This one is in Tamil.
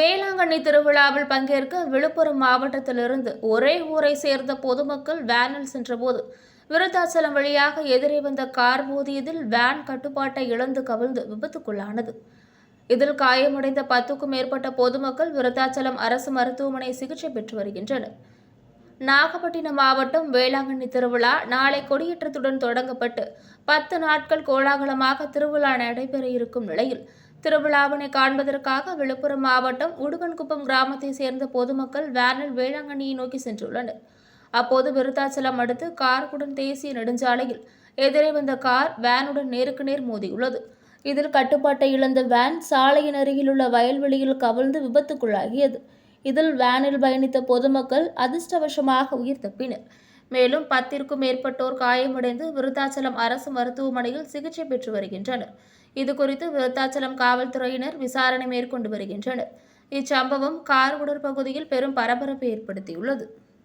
வேளாங்கண்ணி திருவிழாவில் பங்கேற்க விழுப்புரம் மாவட்டத்திலிருந்து ஒரே ஊரை சேர்ந்த பொதுமக்கள் வேனில் சென்றபோது விருத்தாச்சலம் வழியாக எதிரே வந்த கார் மோதியதில் வேன் கட்டுப்பாட்டை இழந்து கவிழ்ந்து விபத்துக்குள்ளானது. இதில் காயமடைந்த பத்துக்கும் மேற்பட்ட பொதுமக்கள் விருத்தாச்சலம் அரசு மருத்துவமனை சிகிச்சை பெற்று வருகின்றனர். நாகப்பட்டினம் மாவட்டம் வேளாங்கண்ணி திருவிழா நாளை கொடியேற்றத்துடன் தொடங்கப்பட்டு பத்து நாட்கள் கோலாகலமாக திருவிழா நடைபெற இருக்கும் நிலையில் திருவிழாவினை காண்பதற்காக விழுப்புரம் மாவட்டம் உடுகன்குப்பம் கிராமத்தை சேர்ந்த பொதுமக்கள் வேனில் வேளாங்கண்ணியை நோக்கி சென்றுள்ளனர். அப்போது விருத்தாச்சலம் அடுத்து கார்குடன் தேசிய நெடுஞ்சாலையில் எதிரே வந்த கார் வேனுடன் நேருக்கு நேர் மோதியுள்ளது. இதில் கட்டுப்பாட்டை இழந்த வேன் சாலையின் அருகிலுள்ள வயல்வெளியில் கவிழ்ந்து விபத்துக்குள்ளாகியது. இதில் வேனில் பயணித்த பொதுமக்கள் அதிர்ஷ்டவசமாக உயிர் தப்பினர். மேலும் பத்திற்கும் மேற்பட்டோர் காயமடைந்து விருத்தாச்சலம் அரசு மருத்துவமனையில் சிகிச்சை பெற்று வருகின்றனர். இதுகுறித்து விருத்தாச்சலம் காவல்துறையினர் விசாரணை மேற்கொண்டு வருகின்றனர். இச்சம்பவம் கார்குடர் பகுதியில் பெரும் பரபரப்பை ஏற்படுத்தியுள்ளது.